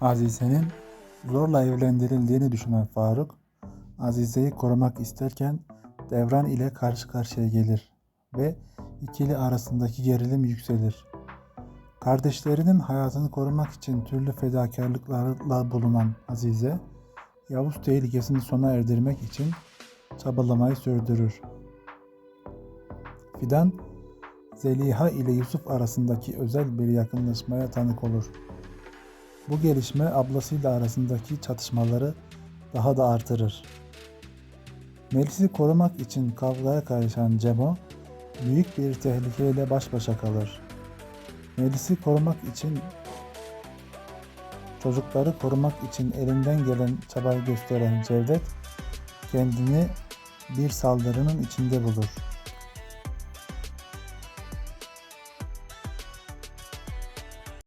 Azize'nin zorla evlendirildiğini düşünen Faruk, Azize'yi korumak isterken Devran ile karşı karşıya gelir ve ikili arasındaki gerilim yükselir. Kardeşlerinin hayatını korumak için türlü fedakarlıklarla bulunan Azize, Yavuz tehlikesini sona erdirmek için çabalamayı sürdürür. Fidan, Zeliha ile Yusuf arasındaki özel bir yakınlaşmaya tanık olur. Bu gelişme ablasıyla arasındaki çatışmaları daha da artırır. Melis'i korumak için kavgaya karışan Cemo, büyük bir tehlikeyle baş başa kalır. Melis'i korumak için çocukları korumak için elinden gelen çabayı gösteren Cevdet kendini bir saldırının içinde bulur.